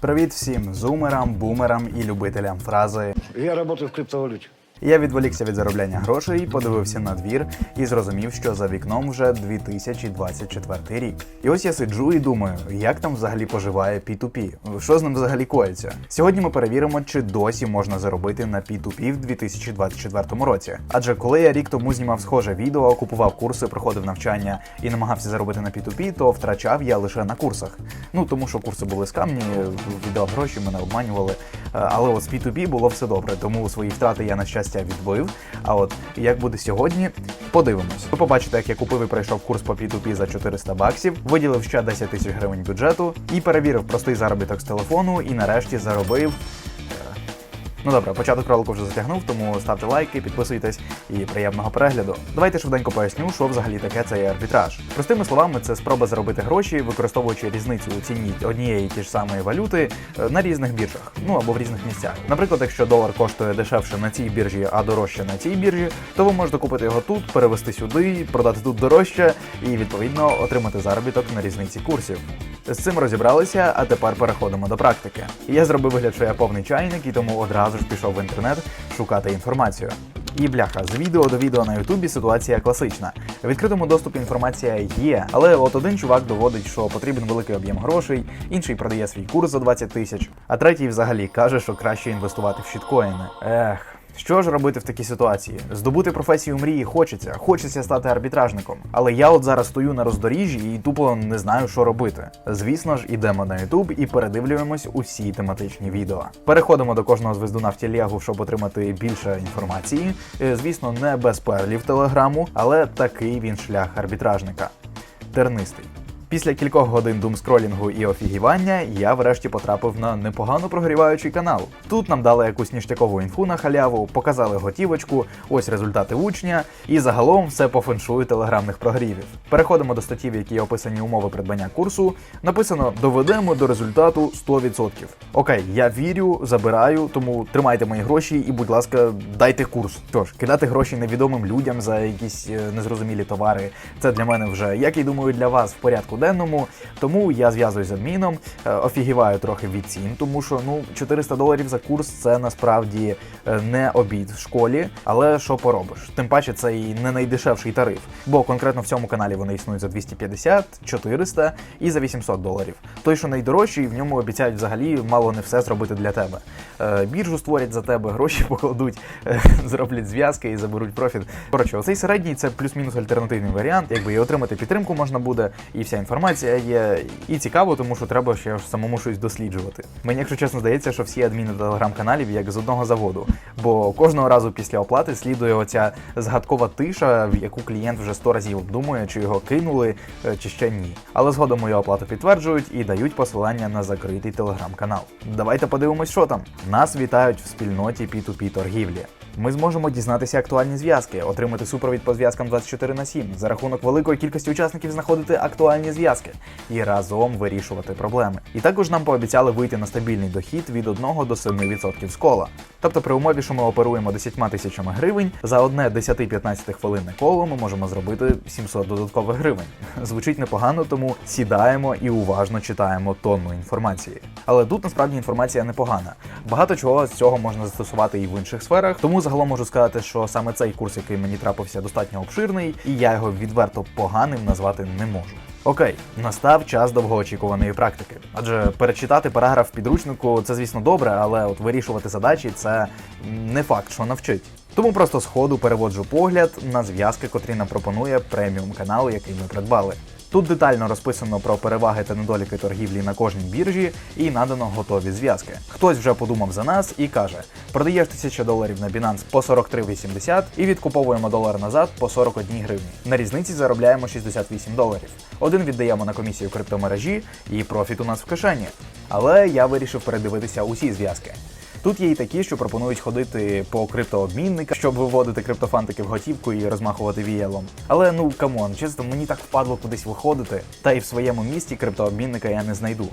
Привіт всім зумерам, бумерам і любителям фрази. Я працюю в криптовалюте. Я відволікся від заробляння грошей, подивився на двір і зрозумів, що за вікном вже 2024 рік. І ось я сиджу і думаю, як там взагалі поживає P2P, що з ним взагалі коїться. Сьогодні ми перевіримо, чи досі можна заробити на P2P в 2024 році. Адже коли я рік тому знімав схоже відео, купував курси, проходив навчання і намагався заробити на P2P, то втрачав я лише на курсах. Ну тому що курси були скамні, віддав гроші, мене обманювали. Е, Але от з P2P було все добре, тому свої втрати я на щастя відбив. А от як буде сьогодні, подивимось. Ви побачите, як я купив і пройшов курс по P2P за 400 баксів, виділив ще 10 тисяч гривень бюджету і перевірив простий заробіток з телефону, і нарешті заробив. Ну добре, початок ролику вже затягнув, тому ставте лайки, підписуйтесь і приємного перегляду. Давайте швиденько поясню, що взагалі таке цей арбітраж. Простими словами, це спроба заробити гроші, використовуючи різницю у ціні однієї ті ж самої валюти е, на різних біржах, ну або в різних місцях. Наприклад, якщо долар коштує дешевше на цій біржі, а дорожче на цій біржі, то ви можете купити його тут, перевести сюди, продати тут дорожче і відповідно отримати заробіток на різниці курсів. З цим розібралися, а тепер переходимо до практики. Я зробив вигляд, що я повний чайник, і тому одразу ж пішов в інтернет шукати інформацію. І бляха, з відео до відео на Ютубі ситуація класична. В відкритому доступі інформація є, але от один чувак доводить, що потрібен великий об'єм грошей, інший продає свій курс за 20 тисяч, а третій взагалі каже, що краще інвестувати в щіткоїни. Ех. Що ж робити в такій ситуації? Здобути професію мрії хочеться, хочеться стати арбітражником. Але я от зараз стою на роздоріжжі і тупо не знаю, що робити. Звісно ж, ідемо на YouTube і передивлюємось усі тематичні відео. Переходимо до кожного звездуна в телегу, щоб отримати більше інформації. Е, Звісно, не без перлів телеграму, але такий він шлях арбітражника. Тернистий. Після кількох годин думскролінгу і офігівання я врешті потрапив на непогано прогріваючий канал. Тут нам дали якусь ніштякову інфу на халяву, показали готівочку, ось результати учня, і загалом все по феншую телеграмних прогрівів. Переходимо до статті, в якій описані умови придбання курсу. Написано: доведемо до результату 100%. Окей, я вірю, забираю, тому тримайте мої гроші і, будь ласка, дайте курс. Що ж, кидати гроші невідомим людям за якісь е, незрозумілі товари. Це для мене вже, як і думаю, для вас в порядку денному. Тому я зв'язуюсь з адміном, е, офігіваю трохи від цін, тому що ну 400 доларів за курс це насправді е, не обід в школі, але що поробиш? Тим паче це і не найдешевший тариф, бо конкретно в цьому каналі вони існують за 250, 400 і за 800 доларів. Той, що найдорожчий, в ньому обіцяють взагалі мало не все зробити для тебе. Е, Біржу створять за тебе, гроші покладуть, зроблять зв'язки і заберуть профіт. Коротше, оцей середній це плюс-мінус альтернативний варіант. Якби і отримати підтримку можна буде, і вся інформація є. І цікаво, тому що треба ще самому щось досліджувати. Мені, якщо чесно, здається, що всі адміни телеграм-каналів як з одного заводу. Бо кожного разу після оплати слідує оця згадкова тиша, в яку клієнт вже сто разів обдумує, чи його кинули, е, чи ще ні. Але згодом мою оплату підтверджують і дають посилання на закритий телеграм-канал. Давайте подивимось, що там. Нас вітають в спільноті P2P торгівлі. Ми зможемо дізнатися актуальні зв'язки, отримати супровід по зв'язкам 24 на 7, за рахунок великої кількості учасників знаходити актуальні зв'язки і разом вирішувати проблеми. І також нам пообіцяли вийти на стабільний дохід від 1 до 7% з кола. Тобто, при умові, що ми оперуємо 10 тисячами гривень, за одне 10-15 хвилинне коло ми можемо зробити 700 додаткових гривень. Звучить непогано, тому сідаємо і уважно читаємо тонну інформації. Але тут насправді інформація непогана. Багато чого з цього можна застосувати і в інших сферах. Тому загалом можу сказати, що саме цей курс, який мені трапився, достатньо обширний, і я його відверто поганим назвати не можу. Окей, настав час довгоочікуваної практики. Адже перечитати параграф підручнику це, звісно, добре, але от вирішувати задачі це не факт, що навчить. Тому просто сходу переводжу погляд на зв'язки, котрі нам пропонує преміум канал, який ми придбали. Тут детально розписано про переваги та недоліки торгівлі на кожній біржі і надано готові зв'язки. Хтось вже подумав за нас і каже: продаєш 1000 доларів на Binance по 43,80 і відкуповуємо долар назад по 41 гривні. На різниці заробляємо 68 доларів. Один віддаємо на комісію криптомережі, і профіт у нас в кишені. Але я вирішив передивитися усі зв'язки. Тут є і такі, що пропонують ходити по криптообмінниках, щоб виводити криптофантики в готівку і розмахувати віялом. Але ну камон, чесно, мені так впадло кудись виходити. Та й в своєму місті криптообмінника я не знайду.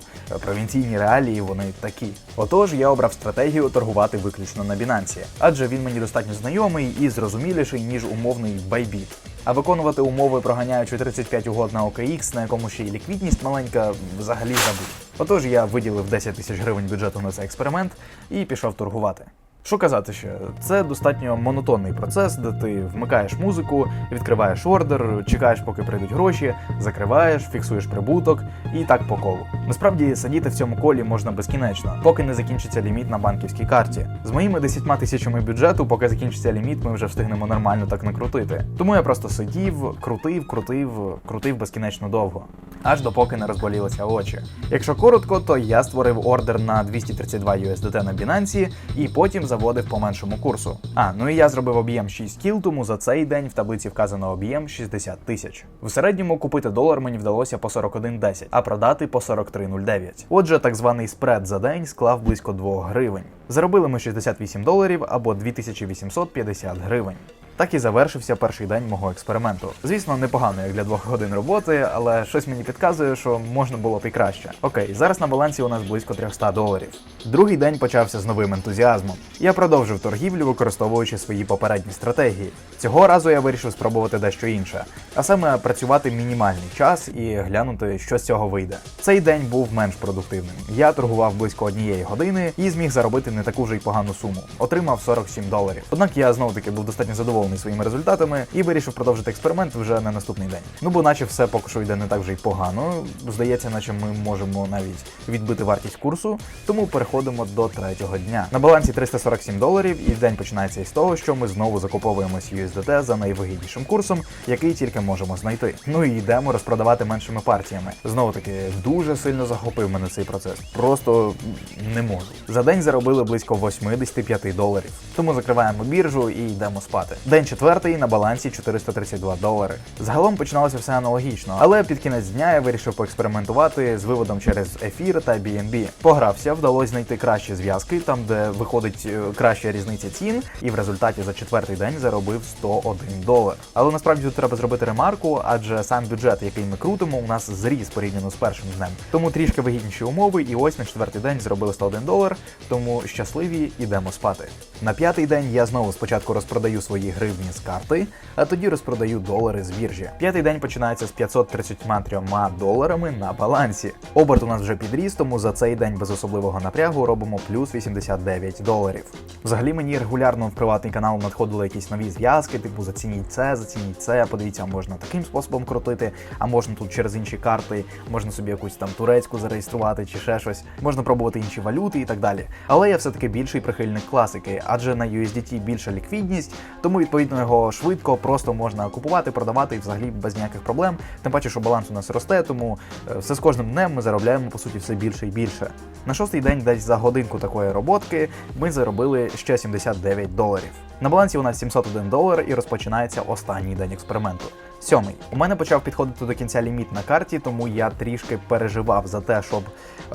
Провінційні реалії вони такі. Отож, я обрав стратегію торгувати виключно на Binance, адже він мені достатньо знайомий і зрозуміліший, ніж умовний Bybit. А виконувати умови, проганяючи 35 угод на OKX, на якому ще й ліквідність маленька, взагалі забудь. Отож я виділив 10 тисяч гривень бюджету на цей експеримент і пішов торгувати. Що казати ще, це достатньо монотонний процес, де ти вмикаєш музику, відкриваєш ордер, чекаєш, поки прийдуть гроші, закриваєш, фіксуєш прибуток і так по колу. Насправді сидіти в цьому колі можна безкінечно, поки не закінчиться ліміт на банківській карті. З моїми 10 тисячами бюджету, поки закінчиться ліміт, ми вже встигнемо нормально так накрутити. Тому я просто сидів, крутив, крутив, крутив безкінечно довго, аж допоки не розболілися очі. Якщо коротко, то я створив ордер на 232 USDT на Binance і потім заводив по меншому курсу. А, ну і я зробив об'єм 6 кіл, тому за цей день в таблиці вказано об'єм 60 тисяч. В середньому купити долар мені вдалося по 41.10, а продати по 43.09. Отже, так званий спред за день склав близько 2 гривень. Заробили ми 68 доларів або 2850 гривень. Так і завершився перший день мого експерименту. Звісно, непогано як для двох годин роботи, але щось мені підказує, що можна було б і краще. Окей, зараз на балансі у нас близько 300 доларів. Другий день почався з новим ентузіазмом. Я продовжив торгівлю, використовуючи свої попередні стратегії. Цього разу я вирішив спробувати дещо інше, а саме працювати мінімальний час і глянути, що з цього вийде. Цей день був менш продуктивним. Я торгував близько однієї години і зміг заробити не таку вже й погану суму. Отримав 47 доларів. Однак я знову таки був достатньо задоволений своїми результатами і вирішив продовжити експеримент вже на наступний день. Ну бо наче все поки що йде не так вже й погано. Здається, наче ми можемо навіть відбити вартість курсу, тому переходимо до третього дня. На балансі 347 доларів, і день починається із того, що ми знову закуповуємось USDT за найвигіднішим курсом, який тільки можемо знайти. Ну і йдемо розпродавати меншими партіями. Знову таки дуже сильно захопив мене цей процес. Просто не можу. За день заробили близько 85 доларів. Тому закриваємо біржу і йдемо спати. День четвертий на балансі 432 долари. Загалом починалося все аналогічно, але під кінець дня я вирішив поекспериментувати з виводом через ефір та BNB. Погрався, вдалося знайти кращі зв'язки, там де виходить е, краща різниця цін, і в результаті за четвертий день заробив 101 долар. Але насправді тут треба зробити ремарку, адже сам бюджет, який ми крутимо, у нас зріс порівняно з першим днем. Тому трішки вигідніші умови, і ось на четвертий день зробили 101 долар, тому щасливі ідемо спати. На п'ятий день я знову спочатку розпродаю свої гривні з карти, а тоді розпродаю долари з біржі. П'ятий день починається з 533 доларами на балансі. Оберт у нас вже підріс, тому за цей день без особливого напрягу робимо плюс 89 доларів. Взагалі мені регулярно в приватний канал надходили якісь нові зв'язки, типу зацініть це, зацініть це. Подивіться, можна таким способом крутити, а можна тут через інші карти, можна собі якусь там турецьку зареєструвати чи ще щось, можна пробувати інші валюти і так далі. Але я все-таки більший прихильник класики, адже на USDT більша ліквідність, тому відповідно його швидко, просто можна купувати, продавати і взагалі без ніяких проблем. Тим паче, що баланс у нас росте, тому е, все з кожним днем ми заробляємо по суті все більше і більше. На шостий день, десь за годинку такої роботки, ми заробили ще 79 доларів. На балансі у нас 701 долар і розпочинається останній день експерименту. Сьомий. У мене почав підходити до кінця ліміт на карті, тому я трішки переживав за те, щоб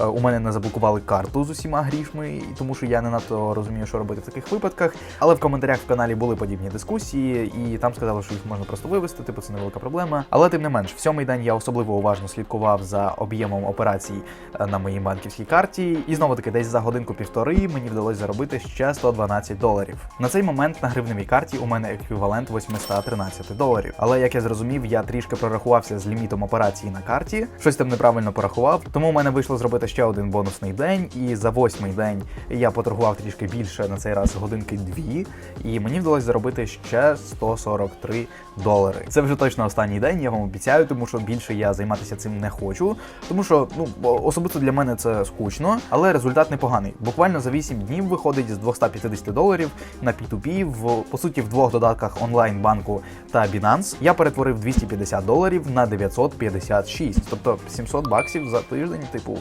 е, у мене не заблокували карту з усіма грішми, тому що я не надто розумію, що робити в таких випадках. Але в коментарях в каналі були подібні дискусії, і там сказали, що їх можна просто вивести, типу це невелика проблема. Але тим не менш, в сьомий день я особливо уважно слідкував за об'ємом операцій е, на моїй банківській карті, і знову таки десь за годинку-півтори мені вдалося заробити ще 112 доларів. На цей момент на гривневій карті у мене еквівалент 813 доларів. Але як я зрозумів, я трішки прорахувався з лімітом операції на карті, щось там неправильно порахував. Тому у мене вийшло зробити ще один бонусний день, і за восьмий день я поторгував трішки більше на цей раз годинки дві, і мені вдалося заробити ще 143 долари. Це вже точно останній день, я вам обіцяю, тому що більше я займатися цим не хочу. Тому що ну особисто для мене це скучно, але результат непоганий. Буквально за 8 днів виходить з 250 доларів на P2P в по суті в двох додатках онлайн банку та Binance. Я перетворив 250 доларів на 956, тобто 700 баксів за тиждень, типу.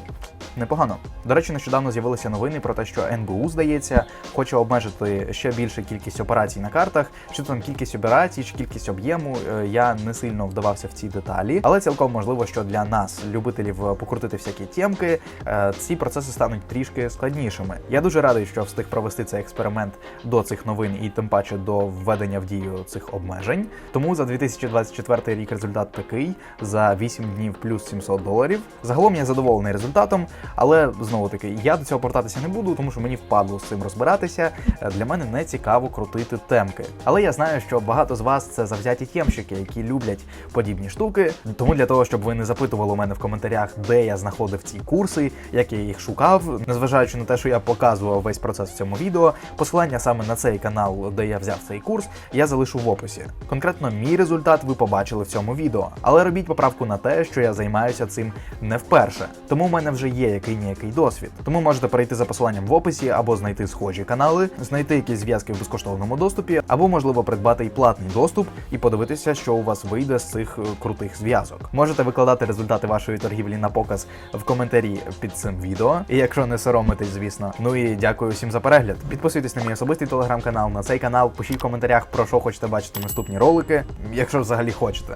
Непогано. До речі, нещодавно з'явилися новини про те, що НБУ, здається, хоче обмежити ще більше кількість операцій на картах. Чи там кількість операцій, чи кількість об'єму. е, Я не сильно вдавався в ці деталі, але цілком можливо, що для нас, любителів покрутити всякі тємки, е, ці процеси стануть трішки складнішими. Я дуже радий, що встиг провести цей експеримент до цих новин і тим паче до введення в дію цих обмежень. Тому за 2024 2024 рік результат такий за 8 днів плюс 700 доларів. Загалом я задоволений результатом, але знову таки я до цього повертатися не буду, тому що мені впадло з цим розбиратися. Е, Для мене не цікаво крутити темки. Але я знаю, що багато з вас це завзяті тємщики, які люблять подібні штуки. Тому для того, щоб ви не запитували у мене в коментарях, де я знаходив ці курси, як я їх шукав, незважаючи на те, що я показував весь процес в цьому відео, посилання саме на цей канал, де я взяв цей курс, я залишу в описі. Конкретно мій результат ви побачили в цьому відео, але робіть поправку на те, що я займаюся цим не вперше. Тому в мене вже є який ніякий досвід. Тому можете перейти за посиланням в описі або знайти схожі канали, знайти якісь зв'язки в безкоштовному доступі, або можливо придбати і платний доступ і подивитися, що у вас вийде з цих е, крутих зв'язок. Можете викладати результати вашої торгівлі на показ в коментарі під цим відео. І якщо не соромитесь, звісно. Ну і дякую всім за перегляд. Підписуйтесь на мій особистий телеграм-канал, на цей канал, пишіть в коментарях про що хочете бачити наступні ролики, якщо взагалі хочете.